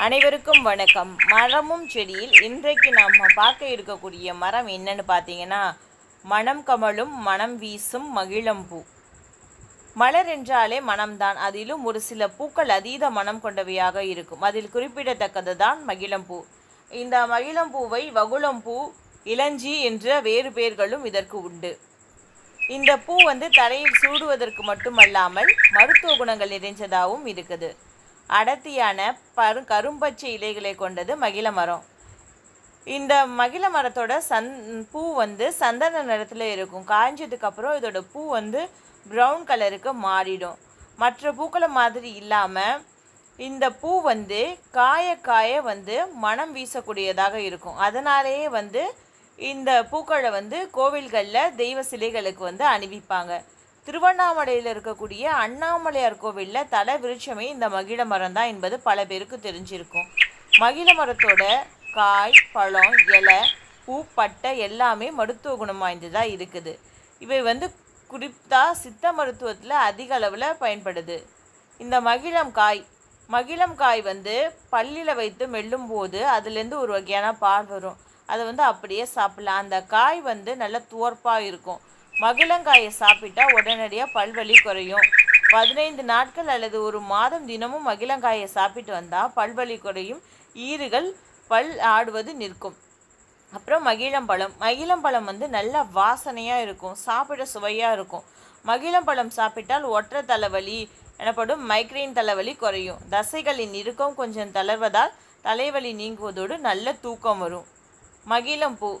அனைவருக்கும் வணக்கம். மரமும் செடியில் இன்றைக்கு நம்ம பார்க்க இருக்கக்கூடிய மரம் என்னன்னு பார்த்தீங்கன்னா மனம் கமலும் மனம் வீசும் மகிழம்பூ மலர் என்றாலே மனம்தான். அதிலும் ஒரு சில பூக்கள் அதீத மனம் கொண்டவையாக இருக்கும். அதில் குறிப்பிடத்தக்கது தான் மகிழம்பூ இந்த மகிழம்பூவை வகுளம்பூ இளஞ்சி என்ற வேறு பெயர்களும் இதற்கு உண்டு. இந்த பூ வந்து தரையில் சூடுவதற்கு மட்டுமல்லாமல் மருத்துவ குணங்கள் நிறைஞ்சதாகவும் இருக்குது. அடர்த்தியான பரு கரும்பச்சை இலைகளை கொண்டது மகிழ மரம். இந்த மகிழ மரத்தோட சந் பூ வந்து சந்தன நிறத்தில் இருக்கும். காய்ஞ்சதுக்கு அப்புறம் இதோட பூ வந்து ப்ரௌன் கலருக்கு மாறிடும். மற்ற பூக்களை மாதிரி இல்லாமல் இந்த பூ வந்து காய காய வந்து மனம் வீசக்கூடியதாக இருக்கும். அதனாலேயே வந்து இந்த பூக்களை வந்து கோவில்களில் தெய்வ சிலைகளுக்கு வந்து அணிவிப்பாங்க. திருவண்ணாமலையில் இருக்கக்கூடிய அண்ணாமலையார் கோவிலில் தல விருட்சமே இந்த மகிழ மரம் தான் என்பது பல பேருக்கு தெரிஞ்சிருக்கும். மகிழ மரத்தோட காய் பழம் இலை பூ பட்டை எல்லாமே மருத்துவ குணம் வாய்ந்ததாக இருக்குது. இவை வந்து குறிப்பாக சித்த மருத்துவத்தில் அதிக அளவில் பயன்படுது. இந்த மகிழம் காய் மகிழம் காய் வந்து பல்லில் வைத்து மெல்லும் போது அதுலேருந்து ஒரு வகையான பால் வரும். அதை வந்து அப்படியே சாப்பிடலாம். அந்த காய் வந்து நல்லா துவர்ப்பாக இருக்கும். மகிழங்காயை சாப்பிட்டா உடனடியாக பல்வலி குறையும். பதினைந்து நாட்கள் அல்லது ஒரு மாதம் தினமும் மகிழங்காயை சாப்பிட்டு வந்தால் பல்வலி குறையும். ஈறுகள் பல் ஆடுவது நிற்கும். அப்புறம் மகிழம்பழம். மகிழம்பழம் வந்து நல்ல வாசனையாக இருக்கும். சாப்பிட சுவையாக இருக்கும். மகிழம்பழம் சாப்பிட்டால் ஒற்றை தலைவலி எனப்படும். மைக்ரைன் தலைவலி குறையும். தசைகளின் இறுக்கம் கொஞ்சம் தளர்வதால் தலைவலி நீங்குவதோடு நல்ல தூக்கம் வரும். மகிழம்பூ.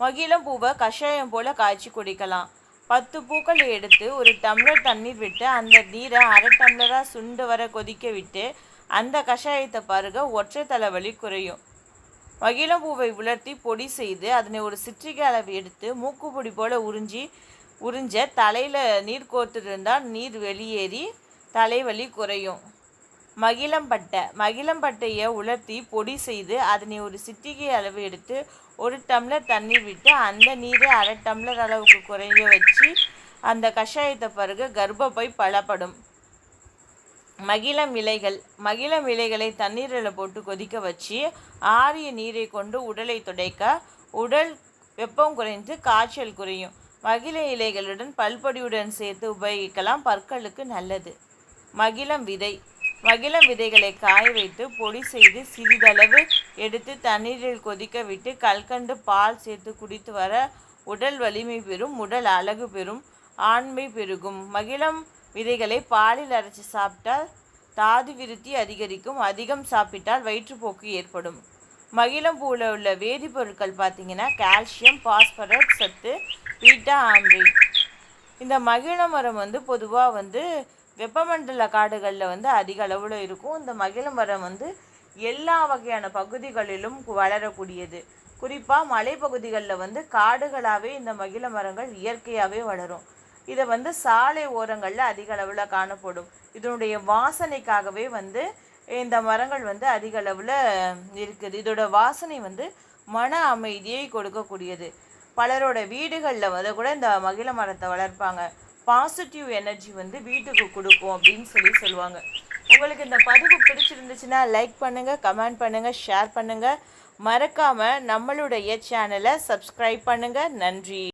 மகிழம்பூவை கஷாயம் போல் காய்ச்சி குடிக்கலாம். பத்து பூக்களை எடுத்து ஒரு டம்ளர் தண்ணீர் விட்டு அந்த நீரை அரை டம்ளராக சுண்டு வர கொதிக்க விட்டு அந்த கஷாயத்தை பருக ஒற்றை தலைவலி குறையும். மகிழம்பூவை உலர்த்தி பொடி செய்து அதனை ஒரு சிற்றிகை அளவு எடுத்து மூக்குப்பொடி போல் உறிஞ்சி உறிஞ்ச தலையில் நீர் கோர்த்துருந்தால் நீர் வெளியேறி தலைவலி குறையும். மகிழம்பட்டை. மகிழம்பட்டையை உலர்த்தி பொடி செய்து அதனை ஒரு சிட்டிகை அளவு எடுத்து ஒரு டம்ளர் தண்ணீர் விட்டு அந்த நீரை அரை டம்ளர் அளவுக்கு குறைய வச்சு அந்த கஷாயத்தை பிறகு கர்ப்பப்பை பலப்படும் மகிழம் இலைகள். மகிழம் இலைகளை தண்ணீரில் போட்டு கொதிக்க வச்சு ஆறிய நீரை கொண்டு உடலை துடைக்க உடல் வெப்பம் குறைந்து காய்ச்சல் குறையும். மகிழ இலைகளுடன் பல்பொடியுடன் சேர்த்து உபயோகிக்கலாம். பற்களுக்கு நல்லது. மகிழம் விதை. மகிழம் விதைகளை காய வைத்து பொடி செய்து சிறிதளவு எடுத்து தண்ணீரில் கொதிக்க விட்டு கல்கண்டு பால் சேர்த்து குடித்து வர உடல் வலிமை பெறும் உடல் அழகு பெறும் ஆண்மை பெருகும். மகிழம் விதைகளை பாலில் அரைச்சி சாப்பிட்டால் தாது விருத்தி அதிகரிக்கும். அதிகம் சாப்பிட்டால் வயிற்றுப்போக்கு ஏற்படும். மகிழம் பூவில் உள்ள வேதிப்பொருட்கள் பார்த்திங்கன்னா கால்சியம் பாஸ்பரஸ் சத்து பீட்டா ஆம்பி இந்த மகிழ மரம் வந்து பொதுவாக வந்து வெப்பமண்டல காடுகளில் வந்து அதிக அளவில் இருக்கும். இந்த மகிழ மரம் வந்து எல்லா வகையான பகுதிகளிலும் வளரக்கூடியது. குறிப்பாக மலைப்பகுதிகளில் வந்து காடுகளாகவே இந்த மகிழ மரங்கள் இயற்கையாகவே வளரும். இதை வந்து சாலை ஓரங்களில் அதிக அளவில் காணப்படும். இதனுடைய வாசனைக்காகவே வந்து இந்த மரங்கள் வந்து அதிக அளவில் இருக்குது. இதோட வாசனை வந்து மன அமைதியை கொடுக்கக்கூடியது. பலரோட வீடுகளில் வந்து கூட இந்த மகிழ மரத்தை வளர்ப்பாங்க. பாசிட்டிவ் எனர்ஜி வந்து வீட்டுக்கு கொடுக்கும் அப்படின்னு சொல்லி சொல்லுவாங்க. உங்களுக்கு இந்த பதிவு பிடிச்சிருந்துச்சுன்னா லைக் பண்ணுங்கள் கமெண்ட் பண்ணுங்கள் ஷேர் பண்ணுங்கள் மறக்காமல் நம்மளுடைய சேனலை சப்ஸ்கிரைப் பண்ணுங்கள் நன்றி.